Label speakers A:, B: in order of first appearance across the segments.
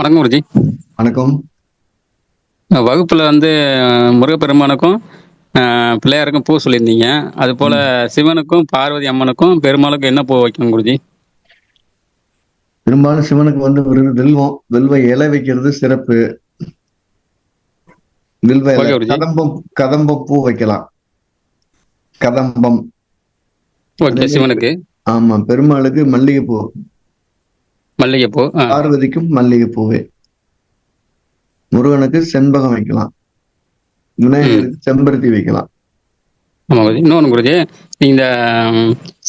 A: வணக்கம் குருஜி
B: வணக்கம்.
A: வகுப்புல வந்து முருகப்பெருமானுக்கும் பிள்ளையாருக்கும் பூ சொல்லியிருந்தீங்க. அது போல சிவனுக்கும் பார்வதி அம்மனுக்கும் பெருமாளுக்கும் என்ன பூ வைக்கணும் குருஜி?
B: பெரும்பாலும் சிவனுக்கு வந்து ஒரு வெல்வம் வெல்வ இலை வைக்கிறது சிறப்பு. வில்வ இலை. கதம்பம் கதம்பம் பூ வைக்கலாம். கதம்பம்.
A: சிவனுக்கு.
B: ஆமா பெருமாளுக்கு மல்லிகைப்பூ.
A: மல்லிகைப்பூ
B: பார்வதிக்கும் மல்லிகைப்பூவே. முருகனுக்கு செண்பகம் வைக்கலாம். விநாயகருக்கு செம்பருத்தி வைக்கலாம்.
A: ஆமா குருஜி இன்னொன்று குருஜி இந்த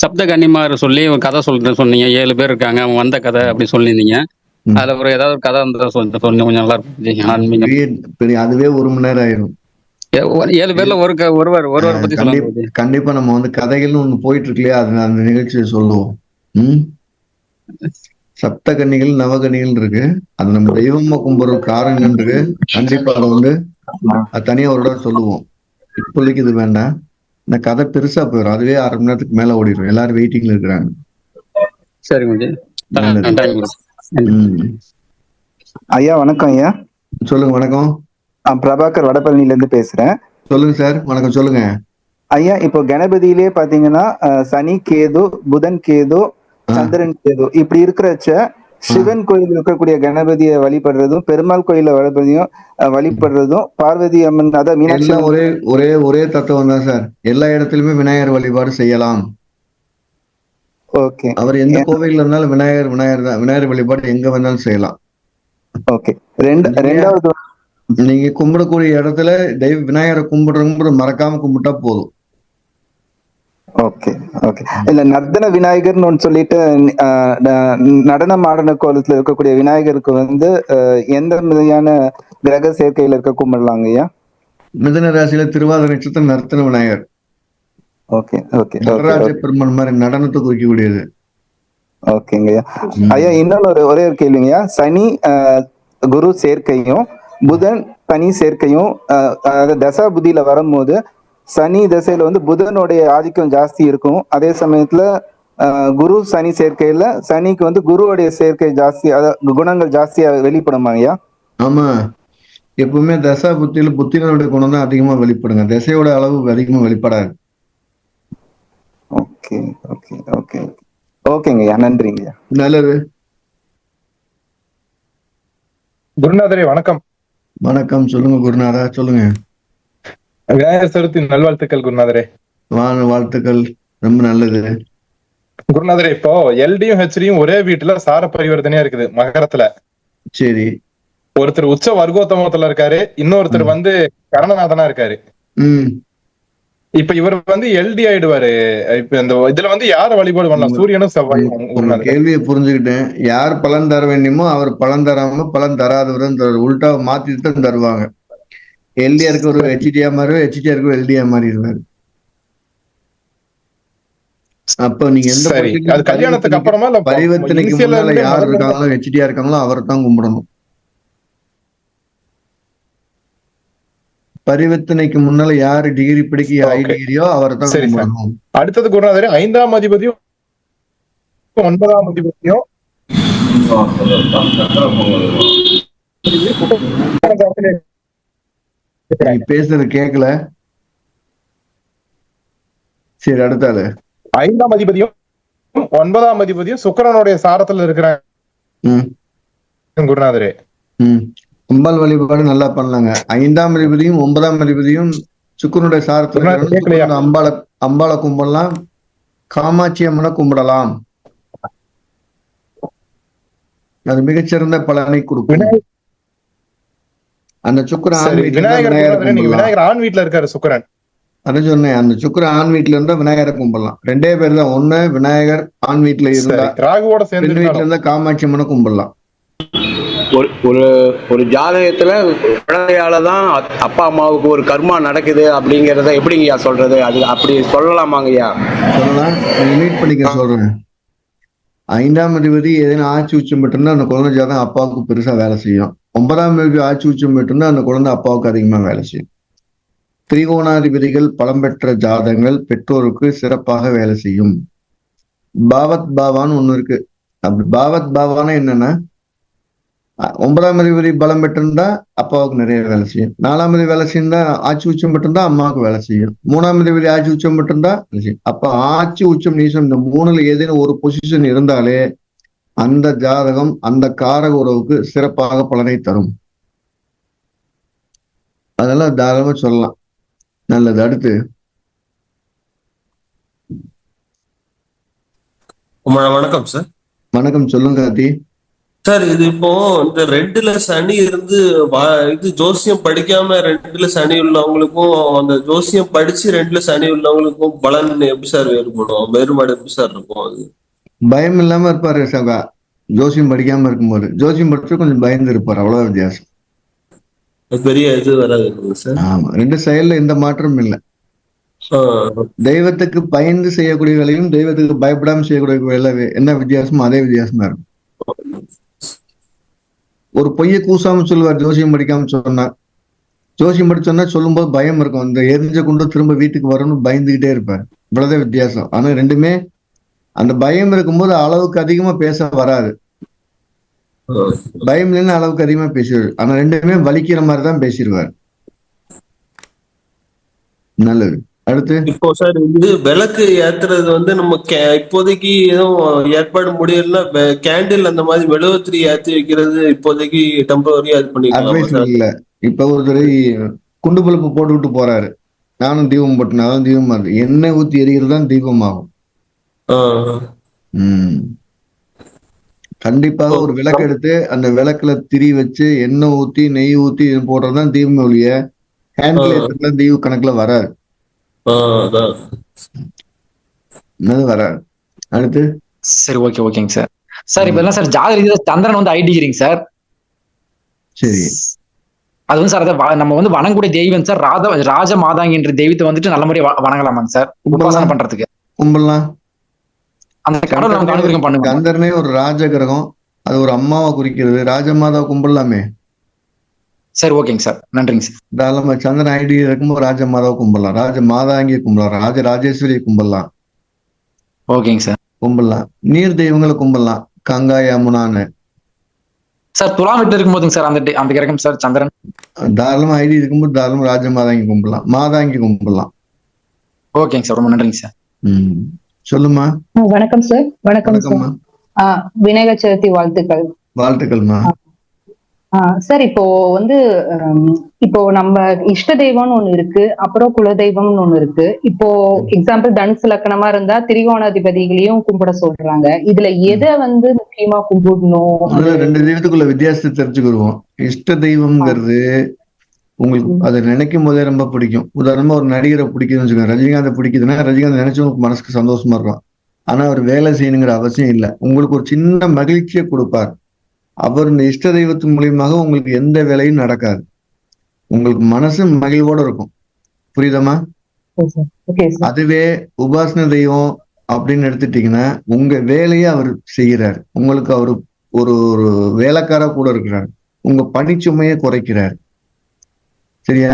A: சப்த கன்னிமார் சொல்லி ஒரு கதை சொல்லிட்டு சொன்னீங்க. ஏழு பேர் இருக்காங்க. அவங்க வந்த கதை அப்படி சொல்லியிருந்தீங்க. அதுல ஒரு ஏதாவது ஒரு கதை இருந்தா சொல்லி சொன்னீங்க கொஞ்சம் நல்லா இருக்கும்.
B: அதுவே ஒரு மணி நேரம் ஆயிரும்.
A: ஏழு பேர்ல ஒரு ஒருவர் ஒருவர் பத்தி சொல்லுங்க
B: கண்டிப்பா நம்ம வந்து கதைகள்னு ஒண்ணு போயிட்டு இருக்கு இல்லையா அது அந்த நிகழ்ச்சியை சொல்லுவோம். சப்த கன்னிகள் நவகன்னிகள் இருக்கு. அது நம்ம தெய்வமா கும்பிடுற காரணம் இருக்கு. கண்டிப்பா அதை வந்து அது தனியா ஒரு சொல்லுவோம். இப்போதைக்கு இது வேண்டாம். இந்த கதை பெருசா போயிடும். அதுவே அரை மணி நேரத்துக்கு மேல ஓடிடும் எல்லாரும் வெயிட்டிங்ல இருக்கிறாங்க.
A: சரி
C: ஐயா வணக்கம் ஐயா.
B: சொல்லுங்க வணக்கம்.
C: நான் பிரபாகர் வடபழனில இருந்து பேசுறேன்.
B: சொல்லுங்க சார். வணக்கம் சொல்லுங்க.
C: ஐயா இப்போ கணபதியிலே பாத்தீங்கன்னா சனி கேது புதன் கேது. சந்திரன் கேது. இப்படி இருக்கிறச்ச சிவன் கோயில் இருக்கக்கூடிய கணபதியை வழிபடுறதும் பெருமாள் கோயில வழிபடுறதையும் வழிபடுறதும் பார்வதி அம்மன் அதாவது மீனாட்சி
B: ஒரே ஒரே ஒரே தத்துவம் தான் சார். எல்லா இடத்துலயுமே விநாயகர் வழிபாடு செய்யலாம்.
C: ஓகே.
B: அவர் எந்த கோவில்ல இருந்தாலும் விநாயகர் விநாயகர் தான். விநாயகர் வழிபாடு எங்க வேணாலும் செய்யலாம்.
C: ஓகே. ரெண்டு ரெண்டாவது
B: நீங்க கும்பிடக்கூடிய இடத்துல தெய்வ விநாயகரை கும்பிடுறவங்க மறக்காம கும்பிட்டா போதும்.
C: ஓகே ஓகே இல்ல நர்தன விநாயகர்னு ஒன்று சொல்லிட்டு நடனம் ஆடன கோலத்துல இருக்கக்கூடிய விநாயகருக்கு வந்து எந்த மாதிரியான கிரக சேர்க்கையில இருக்க கும்பிடலாங்க ஐயா?
B: மிதன ராசியில திருவாதிரை நட்சத்திரம் நர்த்தன விநாயகர்.
C: ஓகே ஓகே
B: நடராஜ பெருமான் மாதிரி நடனத்தை குறிக்கக்கூடியது.
C: ஓகேங்க ஐயா. இன்னொன்னு ஒரு ஒரே கேள்விங்கய்யா சனி குரு சேர்க்கையும் புதன் பனி சேர்க்கையும் அதாவது தசா புத்தியில வரும்போது சனி தசையில வந்து புதனுடைய ஆதிக்கம் ஜாஸ்தி இருக்கும். அதே சமயத்துல குரு சனி சேர்க்கையில சனிக்கு வந்து குருவுடைய சேர்க்கை ஜாஸ்தி அதாவது குணங்கள் ஜாஸ்தியா வெளிப்படுமா ஐயா.
B: ஆமா. எப்பவுமே தசா புத்தியில புத்திரனுடைய குணம் தான் அதிகமா வெளிப்படுங்க. திசையோட அளவு அதிகமா வெளிப்படாது.
C: ஓகே ஓகே ஓகே ஓகேங்க ஐயா. நன்றிங்க ஐயா.
B: நல்லது.
D: குருநாதரே வணக்கம்.
B: வணக்கம். சொல்லுங்க குருநாதா சொல்லுங்க.
D: விநாயகர் சதுர்த்தி நல்வாழ்த்துக்கள் குருநாதரே.
B: வாழ் வாழ்த்துக்கள் ரொம்ப நல்லது.
D: குருநாதரே இப்போ எல்டியும் ஹெச்டியும் ஒரே வீட்டுல சார பரிவர்த்தனையா இருக்குது மகரத்துல.
B: சரி.
D: ஒருத்தர் உச்ச வர்க்கோத்தமத்துல இருக்காரு இன்னொருத்தர் வந்து கரணநாதனா இருக்காரு. இப்ப இவர் வந்து எல்டி ஆயிடுவாரு. இப்ப இந்த இதுல வந்து யார வழிபாடு பண்ணலாம்? சூரியனும் செவ்வாயும்
B: கேள்வியை புரிஞ்சுக்கிட்டேன். யார் பலன் தர வேண்டுமோ அவர் பலன் தராம பலன் தராதவரும் தருவார். உல்டா மாத்திட்டு தான் தருவாங்க. எல்டிஆருக்கு ஒரு ஹெச்டிஆ மாதிரி ஹெச்டிஆருக்கு எல்டிஆ மாறிடுவாரு அப்ப நீங்க எந்த
D: சரி
B: பட்சத்துல
D: அது கல்யாணத்துக்கு அப்புறமா இல்ல
B: பரிவர்த்தனைக்கு முன்னால யார் இருக்காங்களோ ஹெச்டிஆ இருக்காங்களோ அவரை தான் கும்பிடணும் பரிவர்த்தனைக்கு முன்னால யாரு டிகிரி படிக்க ஐ. டிகிரியோ அவரை தான். கும்பிடணும்
D: அடுத்தது குருநாதரே ஐந்தாம் அதிபதியும் ஒன்பதாம் அதிபதியும்
B: நீ பேசுறது கேட்கல சரி அடுத்த ஆளு.
D: ஐந்தாம் அதிபதியும் ஒன்பதாம் அதிபதியும் சுக்கிரனுடைய சாரத்துல இருக்கிறாங்க. குருநாதரே.
B: அம்பாள் வழிபாடு நல்லா பண்ணலாங்க. ஐந்தாம் அதிபதியும் ஒன்பதாம் அதிபதியும் சுக்கரனுடைய சாரத்துல அம்பாளை அம்பாளை கும்பிடலாம். காமாட்சி அம்மனை கும்பிடலாம். அது மிகச்சிறந்த பலனை கொடுக்கும். அந்த சுக்கரன்
D: விநாயகர் நீங்க விநாயகர் ஆண் வீட்டுல இருக்காரு சுக்கிரன்.
B: அதான் சொன்னேன் அந்த சுக்கரன் ஆண் வீட்டுல இருந்தா விநாயகரை கும்பிடலாம். ரெண்டே பேர் தான். ஒண்ணு விநாயகர் ஆண் வீட்டுல இருந்தா
D: ராகுவோட
B: பெண் வீட்டுல
D: சேர்ந்து
B: இருந்தா காமாட்சி அம்மனை கும்பிடலாம்.
E: ஒரு ஒரு ஒரு ஜாதகத்துல குழந்தையால தான் அப்- அப்பா அம்மாவுக்கு ஒரு கர்மா நடக்குது அப்படிங்கறத எப்படிங்கய்யா சொல்றது? அது அப்படி சொல்லலாமாங்கய்யா?
B: சொல்லலாம் மீட் பண்ணிக்க சொல்றேன். ஐந்தாம் அதிபதி எதனா ஆட்சி உச்சம் பெற்றிருந்தா அந்த குழந்தை ஜாதகம் அப்பாவுக்கு பெருசா வேலை செய்யும். ஒன்பதாம் அதிபதி ஆட்சி உச்சம் மட்டும்தான் அந்த குழந்தை அப்பாவுக்கு அதிகமா வேலை செய்யும். திரிகோணாதிபதிகள் பலம் பெற்ற ஜாதகங்கள் பெற்றோருக்கு சிறப்பாக வேலை செய்யும். பாவத் பாவான்னு ஒண்ணு இருக்கு. அப்படி பாவத் பாவானா என்னன்னா ஒன்பதாம் அதிபதி பலம் பெற்றிருந்தா அப்பாவுக்கு நிறைய வேலை செய்யும். நாலாம் அதிபதி வேலை செய்யிருந்தா ஆட்சி உச்சம் பெற்றிருந்தா அம்மாவுக்கு வேலை செய்யும். மூணாம் அதிபதி ஆட்சி உச்சம் பெற்றிருந்தா வேலை செய்யும். அப்ப ஆட்சி உச்சம் நீசம் இந்த மூணுல ஏதேனும் ஒரு பொசிஷன் இருந்தாலே அந்த ஜாதகம் அந்த காரக உறவுக்கு சிறப்பாக பலனை தரும். அதெல்லாம் தாராளமா சொல்லலாம். நல்லது. அடுத்து.
F: வணக்கம் சார்
B: வணக்கம். சொல்லுங்க கார்த்தி.
F: சார் இது இப்போ இந்த ரெண்டுல சனி இருந்து இது ஜோசியம் படிக்காம ரெண்டுல சனி உள்ளவங்களுக்கும் அந்த ஜோசியம் படிச்சு ரெண்டுல சனி உள்ளவங்களுக்கும் பலன் எப்படி சார் வேறுபடும்? வேறுபாடு எப்படி சார் இருக்கும் அது?
B: பயம் இல்லாம இருப்பாரு சகா ஜோசியம் படிக்காம இருக்கும்போது. ஜோசியம் படிச்சு கொஞ்சம் பயந்து இருப்பார். அவ்வளவு வித்தியாசம்.
F: பெரிய இது வராது
B: ஆமா. ரெண்டு செயல்ல எந்த மாற்றமும் இல்லை. தெய்வத்துக்கு பயந்து செய்யக்கூடிய வேலையும் தெய்வத்துக்கு பயப்படாம செய்யக்கூடிய வேலை என்ன வித்தியாசமோ அதே வித்தியாசமா இருக்கும். ஒரு பொய்யை கூசாம சொல்லுவார். ஜோசியம் படிக்காம சொன்னா. ஜோசியம் படிச்சு சொன்னா சொல்லும்போது பயம் இருக்கும். இந்த எரிஞ்ச குண்டு திரும்ப வீட்டுக்கு வரணும்னு பயந்துகிட்டே இருப்பார். இவ்வளவுதான் வித்தியாசம். ஆனா ரெண்டுமே அந்த பயம் இருக்கும்போது அளவுக்கு அதிகமா பேச வராது. பயம் இல்லைன்னு அளவுக்கு அதிகமா பேசிடுவார். ஆனா ரெண்டுமே வலிக்கிற மாதிரி தான் பேசிடுவார். நல்லது. அடுத்து?
F: இப்போ சார் இது விளக்கு ஏத்துறது வந்து நம்ம இப்போதைக்கு எதுவும் ஏற்பாடு முடியலன்னா கேண்டில் அந்த மாதிரி மெழுகுத்திரி ஏத்தி வைக்கிறது இப்போதைக்கு டெம்பரரியா இது பண்ணிக்கலாமா
B: இல்ல. இப்ப ஒருத்தர் குண்டு பழுப்பு போட்டு விட்டு போறாரு. நானும் தீபம் போட்டேன். அதான் தீபம் எண்ணெய் ஊத்தி எரிகிறது தான் தீபம் ஆகும் கண்டிப்பாக ஒரு விளக்கு எடுத்து அந்த விளக்குல திரி வச்சு எண்ணெய் ஊத்தி நெய் ஊத்தி போடுறதுதான் தீபம் ஒழிய ஹேண்ட்ல தீப கணக்குல வராது. அது வராது அடுத்து?
G: சரி ஓகே ஓகேங்க சார். சார் இப்ப எல்லாம் சார் ரீதியா சந்திரன் வந்து ஐடிக்கிறீங்க சார்.
B: சரி.
G: அது வந்து சார் அதை வ- நம்ம வந்து வணங்கக்கூடிய தெய்வம் சார் ராஜ ராஜ மாதாங்கி என்ற தெய்வத்தை வந்துட்டு நல்ல முறையா வணங்கலாமாங்க சார்? உபாசனை பண்றதுக்கு.
B: கும்பலாம்
G: அந்த கடவுள் பண்ணுங்க
B: கந்தர்னே ஒரு ராஜ கிரகம் அது ஒரு அம்மாவை குறிக்கிறது. ராஜமாதா கும்பிடலாமே.
G: சரி ஓகேங்க சார். நன்றிங்க சார்.
B: தாராளமா சந்திரன் ஐடி இருக்கும்போது ராஜ மாதாவை கும்பிடலாம். ராஜ மாதாங்கியை கும்பிடலாம். ராஜ ராஜேஸ்வரியை கும்பிடலாம்.
G: ஓகேங்க சார்.
B: கும்பிடலாம். நீர் தெய்வங்களை கும்பிடலாம். கங்கா யமுனான்னு.
G: சார் துலாம் வீட்டுல இருக்கும்போதுங்க சார் அந்த அந்த கிரகம் சார் சந்திரன்.
B: தாராளமா ஐடி இருக்கும்போது தாராளமா ராஜ மாதாங்கி கும்பிடலாம். மாதாங்கி கும்பிடலாம்.
G: ஓகேங்க சார். ரொம்ப நன்றிங்க சார்.
B: ம். சொல்லுமா
H: வணக்கம் சார் வணக்கம் சார் விநாயகர் சதுர்த்தி வாழ்த்துக்கள்.
B: வாழ்த்துக்கள்மா.
H: சார் இப்போ வந்து இப்போ நம்ம இஷ்ட தெய்வம்னு ஒண்ணு இருக்கு அப்புறம் குலதெய்வம்னு ஒண்ணு இருக்கு. இப்போ எக்ஸாம்பிள் தனுசு லக்கணமா இருந்தா திரிகோணாதிபதிகளையும் கும்பிட சொல்றாங்க. இதுல எதை வந்து முக்கியமா கும்பிடணும்?
B: ரெண்டு தெய்வத்துக்குள்ள வித்தியாசத்தை தெரிஞ்சுக்கிடுவோம். இஷ்ட தெய்வம்ங்கிறது உங்களுக்கு அதை நினைக்கும் போதே ரொம்ப பிடிக்கும். உதாரணமா ஒரு நடிகரை பிடிக்குதுன்னு வச்சுக்கோங்க. ரஜினிகாந்த் பிடிக்குதுன்னா ரஜினிகாந்த் நினைச்சு உங்களுக்கு மனசுக்கு சந்தோஷமா இருக்கும் ஆனா அவர் வேலை செய்யணுங்கிற அவசியம் இல்லை. உங்களுக்கு ஒரு சின்ன மகிழ்ச்சியை கொடுப்பார். அவர் இந்த இஷ்ட தெய்வத்தின் மூலியமாக உங்களுக்கு எந்த வேலையும் நடக்காது. உங்களுக்கு மனசு மகிழ்வோட இருக்கும். புரியுதமா அதுவே உபாசன தெய்வம் அப்படின்னு எடுத்துட்டீங்கன்னா உங்க வேலையை அவர் செய்கிறார். உங்களுக்கு அவர் ஒரு ஒரு வேலைக்காரா கூட இருக்கிறார். உங்க பணிச்சுமையை குறைக்கிறார். சரியா?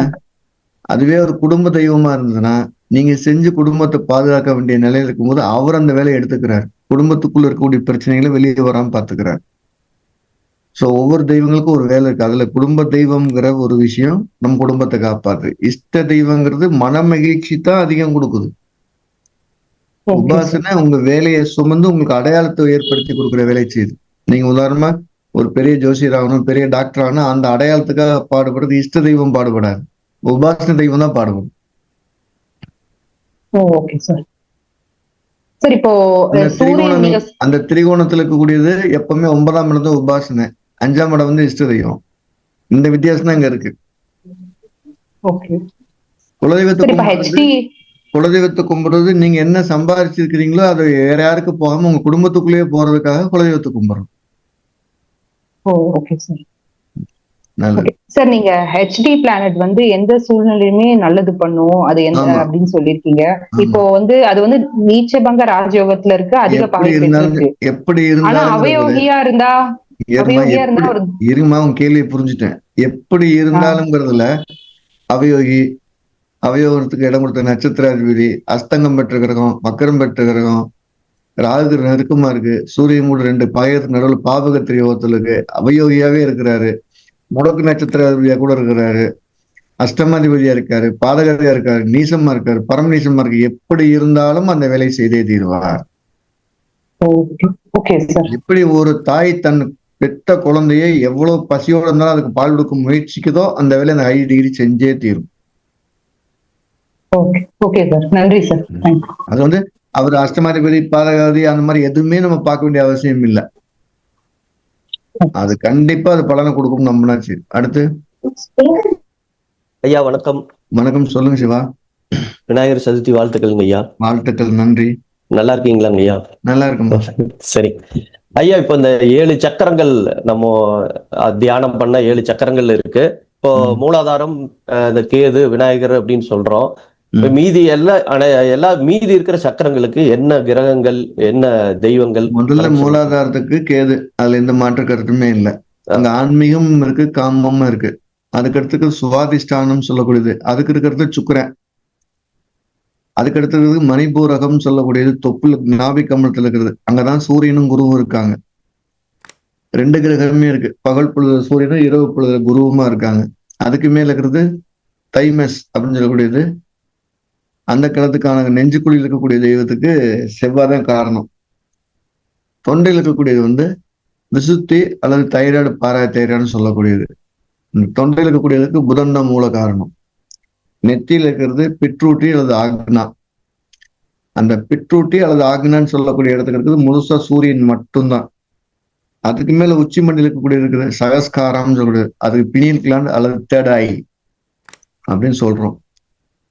B: அதுவே ஒரு குடும்ப தெய்வமா இருந்ததுன்னா நீங்க செஞ்சு குடும்பத்தை பாதுகாக்க வேண்டிய நிலையில இருக்கும்போது அவர் அந்த வேலையை எடுத்துக்கிறார். குடும்பத்துக்குள்ள இருக்கக்கூடிய பிரச்சனைகளை வெளியே வராம பாத்துக்கிறார் சோ ஒவ்வொரு தெய்வங்களுக்கும் ஒரு வேலை இருக்கு. அதுல குடும்ப தெய்வம்ங்கிற ஒரு விஷயம் நம்ம குடும்பத்தை காப்பாத்து. இஷ்ட தெய்வங்கிறது மன மகிழ்ச்சி தான் அதிகம் கொடுக்குது. உபாசனை உங்க வேலையை சுமந்து உங்களுக்கு அடையாளத்தை ஏற்படுத்தி கொடுக்குற வேலை செய்யுது. நீங்க உதாரணமா ஒரு பெரிய ஜோசியர் ஆகணும் பெரிய டாக்டர் ஆகணும் அந்த அடையாளத்துக்காக பாடுபடுறது இஷ்ட தெய்வம் பாடுபடாது. உபாசன தெய்வம் தான் பாடுபடும்.
H: ஓகே சார் சார் இப்போ
B: அந்த திரிகோணத்துல இருக்கக்கூடியது எப்பவுமே ஒன்பதாம் இடம் தான் உபாசனை அஞ்சாம் இடம் வந்து இஷ்ட தெய்வம். இந்த வித்தியாசம் தான் இங்க இருக்கு. குலதெய்வத்தை குலதெய்வத்தை கும்பிடுறது நீங்க என்ன சம்பாதிச்சிருக்கிறீங்களோ அது வேற யாருக்கு போகாம உங்க குடும்பத்துக்குள்ளேயே போறதுக்காக குலதெய்வத்தை கும்பிடுறோம்.
H: ஓகே சார் நீங்க ஹெச்டி பிளானட் வந்து எந்த சூழ்நிலையுமே நல்லது பண்ணும். அது
B: ஆமா.
H: அப்படின்னு சொல்லியிருக்கீங்க.
B: ஆமா.
H: இப்போ வந்து அது வந்து நீச்சபங்க ராஜயோகத்துல இருக்கு அதிக
B: எப்படி இருந்தாலும்
H: ஆனா அவயோகியா இருந்தா
B: இருமா
H: அவயோகியா இருந்தா
B: எப்படி
H: ஒரு
B: இருமா உன் கேள்வியை புரிஞ்சுட்டேன். எப்படி இருந்தாலும்ங்கிறதுல அவயோகி அவயோகத்துக்கு இடம் கொடுத்த நட்சத்திராதிபதி அஸ்தங்கம் பெற்ற கிரகம் மக்கரம் பெற்ற கிரகம் ராகு நெருக்கமா இருக்கு சூரியன் கூட ரெண்டு பாயத்துக்கு நடுவில் பாபகத்திரி யோகத்தில் இருக்கு அவயோகியாவே இருக்கிறாரு. முடக்கு நட்சத்திர கூட இருக்கிறாரு. அஷ்டமாதிபதியா இருக்காரு பாதகதியா இருக்காரு நீசமா இருக்காரு பரமநீசமா இருக்கு. எப்படி இருந்தாலும் அந்த வேலை செய்தே தீர்வார். எப்படி ஒரு தாய் தன் பெத்த குழந்தையை எவ்வளவு பசியோட இருந்தாலும் அதுக்கு பால் கொடுக்க முயற்சிக்குதோ அந்த வேலை அந்த ஐ டிகிரி செஞ்சே தீரும். அது வந்து அவர் அஷ்டமாதிபதி பாதகாதி அந்த மாதிரி எதுவுமே நம்ம பார்க்க வேண்டிய அவசியம் இல்லை. அது கண்டிப்பா அது பலனை கொடுக்கும் நம்பினாச்சு அடுத்து?
I: ஐயா வணக்கம்.
B: வணக்கம். சொல்லுங்க சிவா.
I: விநாயகர் சதுர்த்தி வாழ்த்துக்கள்ங்க ஐயா.
B: வாழ்த்துக்கள் நன்றி.
I: நல்லா இருக்கீங்களாங்க ஐயா?
B: நல்லா இருக்குமா
I: சரி. ஐயா இப்போ இந்த ஏழு சக்கரங்கள் நம்ம தியானம் பண்ண ஏழு சக்கரங்கள் இருக்கு. இப்போ. மூலாதாரம் இந்த கேது விநாயகர் அப்படின்னு சொல்றோம். மீதி எல்லா எல்லா மீதி இருக்கிற சக்கரங்களுக்கு என்ன கிரகங்கள் என்ன தெய்வங்கள்
B: முதல்ல? மூலாதாரத்துக்கு கேது. அதுல எந்த மாற்று கருத்துமே இல்லை. அங்க ஆன்மீகம் இருக்கு காமமும் இருக்கு. அதுக்கு அடுத்துக்கு சுவாதிஷ்டானம் சொல்லக்கூடியது. அதுக்கு இருக்கிறது சுக்கிரன். அதுக்கு அடுத்தது மணிபூரகம் சொல்லக்கூடியது தொப்புல நாபி கமலத்துல இருக்கிறது. அங்கதான் சூரியனும் குருவும் இருக்காங்க. ரெண்டு கிரகமே இருக்கு. பகல் பொழுது சூரியனும் இரவு பொழுது குருவுமா இருக்காங்க. அதுக்கு மேல இருக்கிறது தைமஸ் அப்படின்னு சொல்லக்கூடியது அந்த கிழத்துக்கான நெஞ்சுக்குழியில் இருக்கக்கூடிய தெய்வத்துக்கு செவ்வாய் தான் காரணம். தொண்டையில் இருக்கக்கூடியது வந்து விசுத்தி அல்லது தைராய்டு பாரா தைராய்டுன்னு சொல்லக்கூடியது. தொண்டையில் இருக்கக்கூடியதுக்கு புதன் தான் மூல காரணம். நெத்தியில் இருக்கிறது பிட்ரூட்டி அல்லது ஆக்னா. அந்த பிட்ரூட்டி அல்லது ஆக்னான்னு சொல்லக்கூடிய இடத்துக்கு இருக்கிறது முழுசா சூரியன் மட்டும்தான். அதுக்கு மேல உச்சி மண்டியில் இருக்கக்கூடிய இருக்குது சகஸ்காரம்னு சொல்லக்கூடியது அதுக்கு பினியன் கிளாண்ட் அல்லது தேர்ட் ஐ அப்படின்னு சொல்றோம்.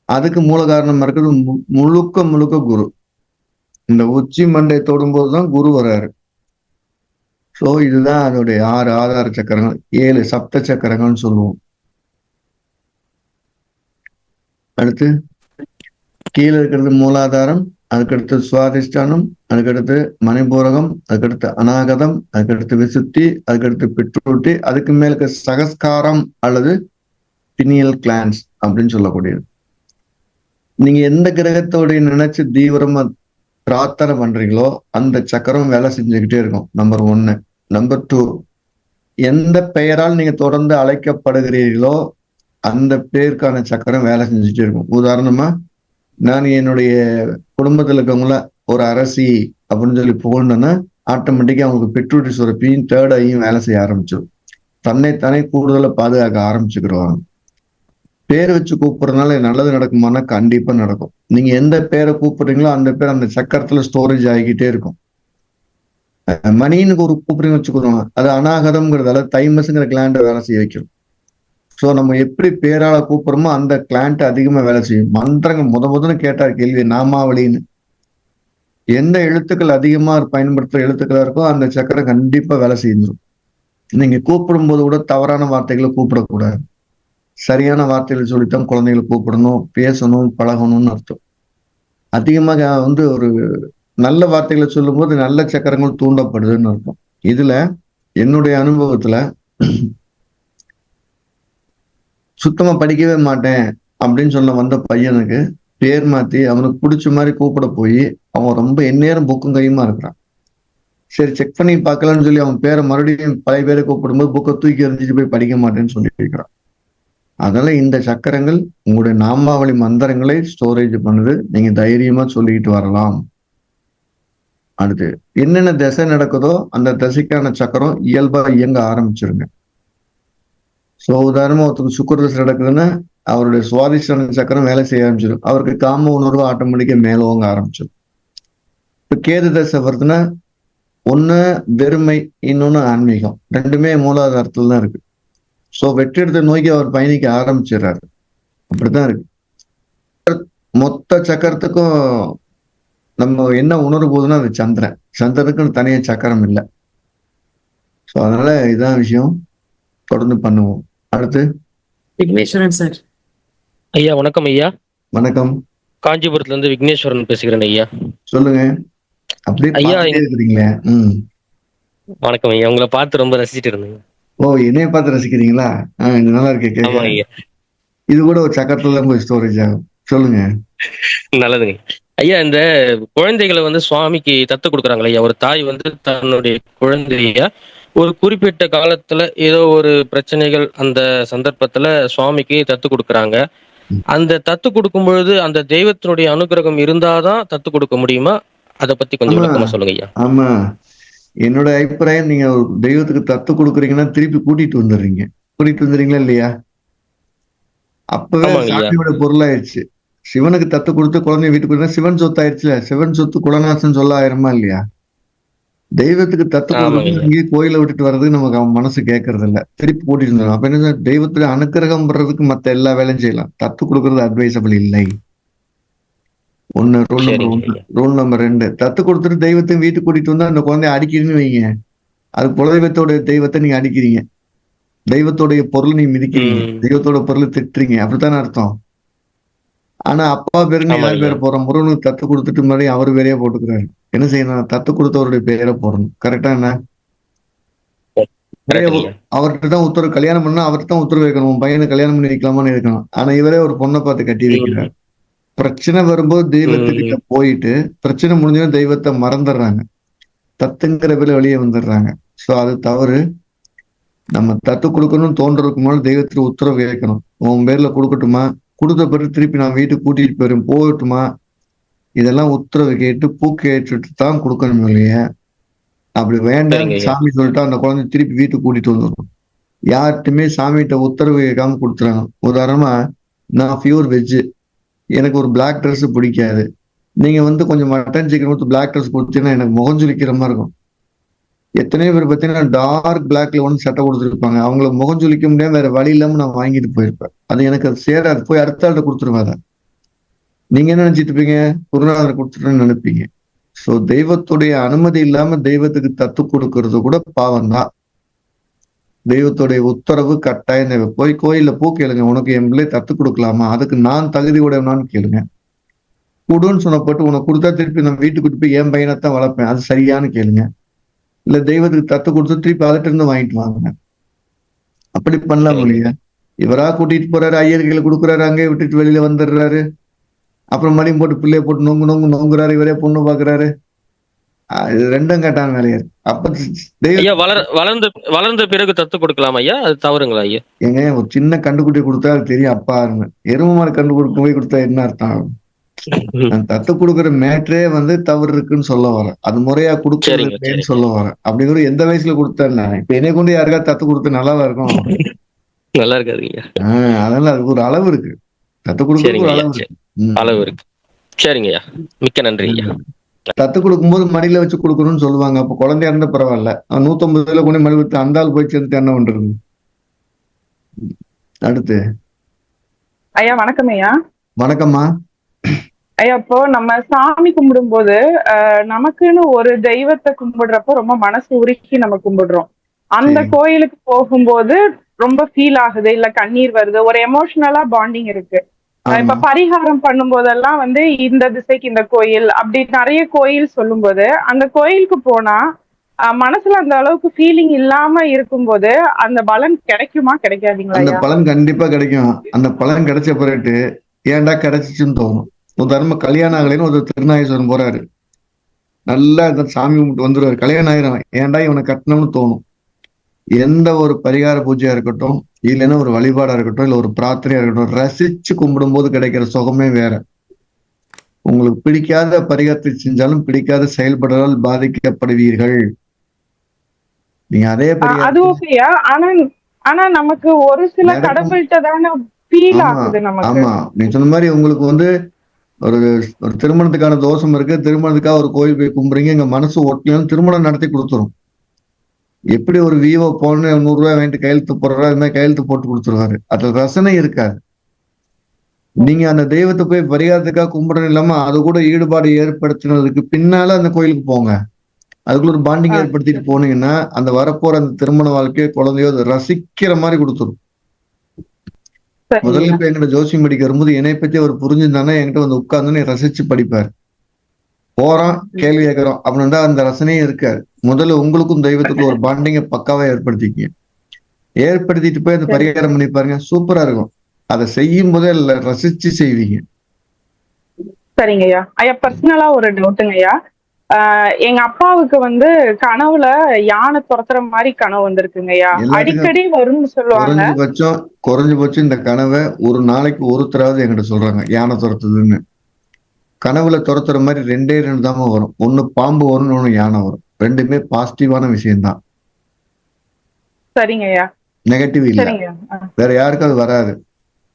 B: அதுக்கு மூல காரணமா இருக்கிறது மு- முழுக்க முழுக்க குரு. இந்த உச்சி மண்டை தொடும்போது தான் குரு வர்றாரு. ஸோ இதுதான் அதோடைய ஆறு ஆதார சக்கரங்கள் ஏழு சப்த சக்கரங்கள்னு சொல்லுவோம். அடுத்து கீழே இருக்கிறது மூலாதாரம் அதுக்கடுத்து சுவாதிஷ்டானம் அதுக்கடுத்து மணிபூரகம் அதுக்கடுத்து அநாகதம் அதுக்கடுத்து விசுத்தி அதுக்கடுத்து பிட்ரூட்டி அதுக்கு மேல இருக்க சகஸ்காரம் அல்லது பினியல் கிளான்ஸ் அப்படின்னு சொல்லக்கூடியது. நீங்க எந்த கிரகத்தோடைய நினைச்சு தீவிரமா பிரார்த்தனை பண்றீங்களோ அந்த சக்கரம் வேலை செஞ்சுக்கிட்டே இருக்கும் நம்பர் ஒன்னு. நம்பர் டூ எந்த பெயரால் நீங்க தொடர்ந்து அழைக்கப்படுகிறீர்களோ அந்த பேருக்கான சக்கரம் வேலை செஞ்சுட்டே இருக்கும். உதாரணமா நான் என்னுடைய குடும்பத்தில் இருக்கவங்கள ஒரு அரசி அப்படின்னு சொல்லி புகழ்ந்தேன்னா ஆட்டோமேட்டிக்கா அவங்களுக்கு பெட்ரோட்டி சுரப்பியும் தேர்ட் ஐயும் வேலை செய்ய ஆரம்பிச்சிடும் தன்னைத்தானே கூடுதலாக பாதுகாக்க ஆரம்பிச்சுக்கிடுவாங்க. பேர் வச்சு கூப்பிடுறதுனால நல்லது நடக்குமானா கண்டிப்பா நடக்கும். நீங்க எந்த பேரை கூப்பிடுறீங்களோ அந்த பேர் அந்த சக்கரத்துல ஸ்டோரேஜ் ஆகிக்கிட்டே இருக்கும். மணின்னு ஒரு கூப்பிடுங்க வச்சுக்கிறோம் அது அநாகதம்ங்கிறதால தைமஸ்ங்கிற கிளாண்டை வேலை செய்ய வைக்கிறோம். ஸோ நம்ம எப்படி பேரால கூப்பிடுறோமோ அந்த கிளாண்ட் அதிகமா வேலை செய்யும். மந்திரங்கள் முத முதன்னு கேட்டார் கேள்வி நாமாவளின்னு. எந்த எழுத்துக்கள் அதிகமா பயன்படுத்துற எழுத்துக்களா இருக்கோ அந்த சக்கரம் கண்டிப்பா வேலை செஞ்சிடும் நீங்க கூப்பிடும்போது கூட தவறான வார்த்தைகளை கூப்பிடக்கூடாது. சரியான வார்த்தைகளை சொல்லித்தான் குழந்தைகளை கூப்பிடணும் பேசணும் பழகணும்னு அர்த்தம். அதிகமாக வந்து ஒரு நல்ல வார்த்தைகளை சொல்லும்போது நல்ல சக்கரங்கள் தூண்டப்படுதுன்னு அர்த்தம். இதுல என்னுடைய அனுபவத்துல சுத்தமா படிக்கவே மாட்டேன் அப்படின்னு சொல்ல வந்த பையனுக்கு பேர் மாத்தி அவனுக்கு பிடிச்ச மாதிரி கூப்பிட போய் அவன் ரொம்ப எந்நேரம் புக்கும் கையுமா இருக்கிறான். சரி செக் பண்ணி பார்க்கலாம்னு சொல்லி அவன் பேரை மறுபடியும் பழைய பேரை கூப்பிடும்போது புக்கை தூக்கி எறிஞ்சிட்டு போய் படிக்க மாட்டேன்னு சொல்லி இருக்கிறான் அதனால இந்த சக்கரங்கள் உங்களுடைய நாமாவளி மந்திரங்களை ஸ்டோரேஜ் பண்ணுது. நீங்க தைரியமா சொல்லிக்கிட்டு வரலாம். அடுத்து என்னென்ன திசை நடக்குதோ அந்த திசைக்கான சக்கரம் இயல்பா இயங்க ஆரம்பிச்சிருங்க. ஸோ உதாரணமா ஒருத்தருக்கு சுக்கர திசை நடக்குதுன்னா அவருடைய சுவாதிஷ்டான சக்கரம் வேலை செய்ய ஆரம்பிச்சிடும் அவருக்கு காம உணர்வு ஆட்டோமேட்டிக்கா மேலோங்க ஆரம்பிச்சிடும் இப்போ கேது தசை வருதுன்னா ஒண்ணு வெறுமை இன்னொன்னு ஆன்மீகம். ரெண்டுமே மூலாதாரத்தில் தான் இருக்கு. ஸோ வெற்றிடத்தை நோக்கி அவர் பயணிக்க ஆரம்பிச்சிடுறாரு. அப்படித்தான் இருக்கு. மொத்த சக்கரத்துக்கும் நம்ம என்ன உணர போகுதுன்னா அது சந்திரன். சந்திரனுக்குன்னு தனியா சக்கரம் இல்லை. ஸோ அதனால இதான் விஷயம். தொடர்ந்து பண்ணுவோம். அடுத்து?
J: விக்னேஸ்வரன் சார். ஐயா வணக்கம் ஐயா.
B: வணக்கம்.
J: காஞ்சிபுரத்துல இருந்து விக்னேஸ்வரன் பேசுகிறேன் ஐயா.
B: சொல்லுங்க. அப்படியே
J: ஐயா,
B: இருக்கிறீங்களே. ம்.
J: வணக்கம் ஐயா. உங்களை பார்த்து ரொம்ப ரசிச்சிட்டு இருந்தேங்க
B: ஓ என்னைய பார்த்து ரசிக்கிறீங்களா? ஆ இது நல்லா இருக்கு இது கூட ஒரு சக்கரத்துல போய் ஸ்டோரேஜ் ஆகும். சொல்லுங்க.
J: நல்லதுங்க. ஐயா இந்த குழந்தைகளை வந்து சுவாமிக்கு தத்து கொடுக்குறாங்களே ஐயா. ஒரு தாய் வந்து தன்னுடைய குழந்தைய ஒரு குறிப்பிட்ட காலத்துல ஏதோ ஒரு பிரச்சனைகள் அந்த சந்தர்ப்பத்துல சுவாமிக்கு தத்து கொடுக்குறாங்க. அந்த தத்து கொடுக்கும் பொழுது அந்த தெய்வத்தினுடைய அனுகிரகம் இருந்தாதான் தத்து கொடுக்க முடியுமா? அதை பத்தி கொஞ்சம். விளக்கமா சொல்லுங்க ஐயா.
B: ஆமா. என்னோட அபிப்பிராயம் நீங்க தெய்வத்துக்கு தத்து கொடுக்குறீங்கன்னா திருப்பி கூட்டிட்டு வந்துடுறீங்க. கூட்டிட்டு வந்துடுறீங்களா இல்லையா? அப்பவே. சாமியோட பொருளாயிருச்சு. சிவனுக்கு தத்து கொடுத்து குழந்தைய வீட்டுக்கு சிவன் சொத்து ஆயிடுச்சுல சிவன் சொத்து குலநாசன் சொல்ல ஆயிருமா இல்லையா? தெய்வத்துக்கு தத்து. இங்கேயே கோயிலை விட்டுட்டு வர்றதுக்கு நமக்கு அவன் மனசு கேட்கறது இல்ல திருப்பி கூட்டிட்டு வந்துடும் அப்ப என்ன தெய்வத்துல அனுக்கிரகம் பண்றதுக்கு மத்த எல்லா வேலையும் செய்யலாம். தத்து கொடுக்கறது அட்வைசபிள் இல்லை. ஒண்ணு ரூல் நம்பர்
J: ஐயா.
B: ரூல் நம்பர் ரெண்டு. தத்து கொடுத்துட்டு தெய்வத்தை வீட்டுக்கு கூட்டிட்டு வந்தா அந்த குழந்தைய அடிக்கிறீங்கன்னு வைங்க. அது குலதெய்வத்தோட தெய்வத்தை நீங்க அடிக்கிறீங்க. தெய்வத்தோடைய பொருளை நீங்க மிதிக்கிறீங்க. தெய்வத்தோட பொருளை திட்டுறீங்க. அப்படித்தானே அர்த்தம்? ஆனா அப்பா பேரு
J: ஆமாங்க.
B: யார் பேரை. போறோம் முருகனுக்கு தத்து கொடுத்துட்டு மறுபடியும் அவர் பேரையே போட்டுக்கிறாரு. என்ன செய்யணும் தத்து கொடுத்தவருடைய பேரை போடணும். கரெக்டா என்ன. அவர்கிட்ட தான் உத்தரவு கல்யாணம் பண்ணா அவர்கிட்ட தான் உத்தரவு வைக்கணும். உன் பையனை கல்யாணம் பண்ணி வைக்கலாமான்னு இருக்கணும். ஆனா இவரே ஒரு பொண்ணை பார்த்து கட்டி வைக்கிறார். பிரச்சனை வரும்போது தெய்வத்துக்கிட்ட போயிட்டு பிரச்சனை முடிஞ்சதும் தெய்வத்தை மறந்துடுறாங்க. தத்துங்கிற பேர்ல வெளியே வந்துடுறாங்க. சோ அது தவறு. நம்ம தத்து கொடுக்கணும்னு தோன்றதுக்கு முன்னாடி தெய்வத்துல உத்தரவு கேட்கணும். உன் பேர்ல கொடுக்கட்டுமா? கொடுத்த பிறகு திருப்பி நான் வீட்டுக்கு கூட்டிட்டு போயிரும் போகட்டுமா? இதெல்லாம் உத்தரவு கேட்டு பூக்கு ஏற்றுட்டு தான் கொடுக்கணும் இல்லையா. அப்படி வேண்டாம். சாமி சொல்லிட்டு அந்த குழந்தை திருப்பி வீட்டுக்கு கூட்டிட்டு வந்துடும் யார்கிட்டயுமே சாமிகிட்ட உத்தரவு கேட்காம கொடுத்துறாங்க. உதாரணமா நான் பியூர் வெஜ் எனக்கு ஒரு பிளாக் ட்ரெஸ் பிடிக்காது. நீங்க வந்து கொஞ்சம் மட்டன் சிக்கன் கொடுத்து பிளாக் ட்ரெஸ் கொடுத்தீங்கன்னா எனக்கு முகஞ்சொலிக்கிற மாதிரி இருக்கும். எத்தனையோ பேர் பார்த்தீங்கன்னா டார்க் பிளாக்ல ஒன்று சட்டை கொடுத்துருப்பாங்க. அவங்கள முகஞ்சொலிக்க முடியாது வேற வழி இல்லாம நான் வாங்கிட்டு போயிருப்பேன். அது எனக்கு அது சேராது. போய் அடுத்த ஆள்கிட்ட கொடுத்துருவாங்க. நீங்க என்ன நினைச்சிட்டு இருப்பீங்க? குருநாதர் கொடுத்துட்டேன்னு நினைப்பீங்க. ஸோ தெய்வத்துடைய அனுமதி இல்லாம தெய்வத்துக்கு தத்து கொடுக்கறது கூட பாவம் தான் தெய்வத்துடைய உத்தரவு கட்டாயம் போய் கோயிலில் பூ கேளுங்க. உனக்கு என் பிள்ளை தத்து கொடுக்கலாமா? அதுக்கு நான் தகுதி உடையவனான்னு கேளுங்க. கொடுன்னு சொன்னப்பட்டு உனக்கு கொடுத்தா திருப்பி நான் வீட்டுக்கு போய் என் பையனைத்தான் வளர்ப்பேன். அது சரியான்னு கேளுங்க. இல்ல தெய்வத்துக்கு தத்து கொடுத்து திருப்பி அதுட்ட இருந்து வாங்கிட்டு வாங்க. அப்படி பண்ணலாம் இல்லையா? இவரா கூட்டிட்டு போறாரு ஐயர்களை கொடுக்குறாரு அங்கே விட்டுட்டு வெளியில வந்துடுறாரு. அப்புறம் மணி போட்டு பிள்ளைய போட்டு நொங்கு நொங்கு நொங்குறாரு இவரே பொண்ணு பாக்குறாரு இது ரெண்டும் கட்டான வேலையா இருக்கு. அப்ப
J: ஐயா வளர் வளர்ந்த வளர்ந்த பிறகு தத்து கொடுக்கலாம் ஐயா? அது தவறுங்களா ஐயா?
B: ஏங்க ஒரு சின்ன கண்டுக்குட்டி கொடுத்தா அது தெரியும் அப்பா எருமை மாடு கண்டு கொடுக்க போய் கொடுத்தா என்ன அர்த்தம்? நான் தத்து கொடுக்குற மேட்ரே வந்து தவறு இருக்குன்னு சொல்ல வரேன் அது முறையா கொடுக்கறதுன்னு சொல்ல வரேன் அப்படிங்கிற எந்த வயசுல கொடுத்தா இப்ப என்னை கொண்டு யாருக்கா தத்து கொடுத்து நல்லாவா இருக்கும்.
J: நல்லா இருக்காது ஐயா
B: ஆஹ் அதனால அதுக்கு ஒரு அளவு இருக்கு. தத்து
J: ஐயா
B: அளவு. இருக்கு.
J: அளவு இருக்கு. சரிங்க ஐயா. மிக்க நன்றி ஐயா.
B: தத்து கொடுக்கும்போது மடியில வச்சு கொடுக்கணும்னு சொல்லுவாங்க. அப்ப குழந்தையா இருந்தா பரவாயில்ல. அவன் நூத்தம்பது கிலோ கொண்டு மடி விட்டு அந்த ஆள் போய் சேர்ந்து என்ன பண்றது? அடுத்து.
K: ஐயா வணக்கம் ஐயா.
B: வணக்கம்மா.
K: ஐயா இப்போ நம்ம சாமி கும்பிடும்போது நமக்குன்னு ஒரு தெய்வத்தை கும்பிடுறப்போ ரொம்ப மனசு உருக்கி நம்ம கும்பிடுறோம். அந்த. கோயிலுக்கு போகும்போது ரொம்ப ஃபீல் ஆகுது. இல்ல கண்ணீர் வருது. ஒரு எமோஷனலா பாண்டிங் இருக்கு. இப்ப பரிகாரம் பண்ணும்போதெல்லாம் வந்து இந்த திசைக்கு இந்த கோயில் அப்படி நிறைய கோயில் சொல்லும்போது அந்த கோயிலுக்கு போனா மனசுல அந்த அளவுக்கு ஃபீலிங் இல்லாம இருக்கும்போது அந்த பலன் கிடைக்குமா? கிடைக்காதீங்களா
B: அந்த பலன் கண்டிப்பா கிடைக்கும். அந்த பலன் கிடைச்ச பிறகு ஏன்டா கிடைச்சிச்சுன்னு தோணும். உதாரணமா கல்யாணம் ஆகலைன்னு ஒரு திருநாகேஸ்வரன் போறாரு. நல்லா இந்த சாமி கும்பிட்டு வந்துருவாரு. கல்யாணம் ஆயிரம் ஏன்டா இவனை கட்டணும்னு தோணும். எந்த ஒரு பரிகார பூஜையா இருக்கட்டும் இல்லைன்னா ஒரு வழிபாடா இருக்கட்டும் இல்ல ஒரு பிரார்த்தனையா இருக்கட்டும் ரசிச்சு கும்பிடும்போது கிடைக்கிற சுகமே வேற. உங்களுக்கு பிடிக்காத பரிகாரத்தை செஞ்சாலும் பிடிக்காத செயல்படுறதால் பாதிக்கப்படுவீர்கள். நீங்க அதே
K: அது ஓகேயா ஆனா ஆனா நமக்கு ஒரு சில. கடவுள்கிட்ட தானே ஃபீல்
B: ஆமா
K: ஆகுது நமக்கு.
B: ஆமா. நீ சொன்ன மாதிரி உங்களுக்கு வந்து ஒரு ஒரு திருமணத்துக்கான தோஷம் இருக்கு. திருமணத்துக்காக ஒரு கோயில் போய் கும்பிடுறீங்க. எங்க மனசு ஒட்டியும் திருமணம் நடத்தி கொடுத்துரும். எப்படி ஒரு விவோ போன நூறு ரூபாய் வாங்கிட்டு கையெழுத்து போடுறா அது மாதிரி கையெழுத்து போட்டு கொடுத்துருவாரு. அது ரசனை இருக்காது. நீங்க அந்த தெய்வத்தை போய் பரிகாரத்துக்காக கும்பிடணும் இல்லாம அது கூட ஈடுபாடு ஏற்படுத்தினதுக்கு பின்னால அந்த கோயிலுக்கு போங்க. அதுக்குள்ள ஒரு பாண்டிங். ஏற்படுத்திட்டு போனீங்கன்னா அந்த வரப்போற அந்த திருமண வாழ்க்கையோ குழந்தையோ அதை ரசிக்கிற மாதிரி கொடுத்துரும். முதல்ல இப்ப என்கிட்ட ஜோசியம் படிக்க வரும்போது என்னை பத்தி அவர் புரிஞ்சிருந்தானே என்கிட்ட வந்து உட்கார்ந்து ரசிச்சு படிப்பார். போறோம் கேள்வி கேட்கிறோம் அப்படின்னா அந்த ரசனையே இருக்காது. முதல்ல உங்களுக்கும் தெய்வத்துக்கும் ஒரு பாண்டிங்க பக்காவா ஏற்படுத்திக்கங்க. ஏற்படுத்திட்டு போய் அந்த பரிகாரம் பண்ணி பாருங்க சூப்பரா இருக்கும். அதை செய்யும் போதே இல்ல ரசிச்சு செய்வீங்க.
K: சரிங்க ஐயா. ஐயா பர்சனலா ஒரு டவுட்டுங்க ஐயா. எங்க அப்பாவுக்கு வந்து கனவுல யானை துரத்துற மாதிரி கனவு வந்திருக்குங்க ஐயா. அடிக்கடி வரும்னு சொல்லுவாங்க.
B: குறைஞ்சபட்சம் குறைஞ்சபட்சம் இந்த கனவை ஒரு நாளைக்கு ஒருத்தராவது என்கிட்ட சொல்றாங்க யானை துரத்துதுன்னு. கனவுல துரத்துற மாதிரி ரெண்டே ரெண்டு தாம வரும். ஒண்ணு பாம்பு வரும் ஒண்ணு யானை வரும். ரெண்டுமே பாசிட்டிவான விஷயம்தான்.
K: சரிங்க ஐயா
B: நெகட்டிவ் இல்ல வேற யாருக்கும் அது வராது.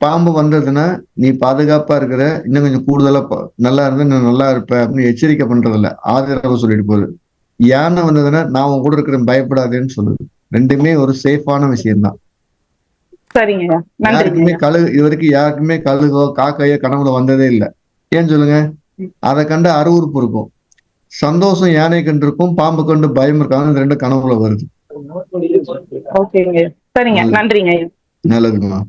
B: பாம்பு வந்ததுன்னா நீ பாதுகாப்பா இருக்கிற இன்னும் கொஞ்சம் கூடுதலா நல்லா இருந்தா நான் நல்லா இருப்ப அப்படின்னு எச்சரிக்கை பண்றது இல்ல ஆதரவு சொல்லிட்டு போகுது. யானை வந்ததுன்னா நான் உன் கூட இருக்கிறேன் பயப்படாதேன்னு சொல்லுது. ரெண்டுமே ஒரு சேஃபான விஷயம்தான். யாருக்குமே
K: ஐயா
B: கழு இது வரைக்கும் யாருக்குமே கழுகோ காக்கையோ கனவுல வந்ததே இல்லை. ஏன் சொல்லுங்க? அதை கண்டு அருவருப்பு இருக்கும் சந்தோஷம் யானை கண்டு இருக்கும் பாம்பு கண்டு பயம் இருக்காங்க இந்த ரெண்டு கனவுல வருது.
K: சரிங்க. நன்றிங்க
B: நல்லதுங்கம்மா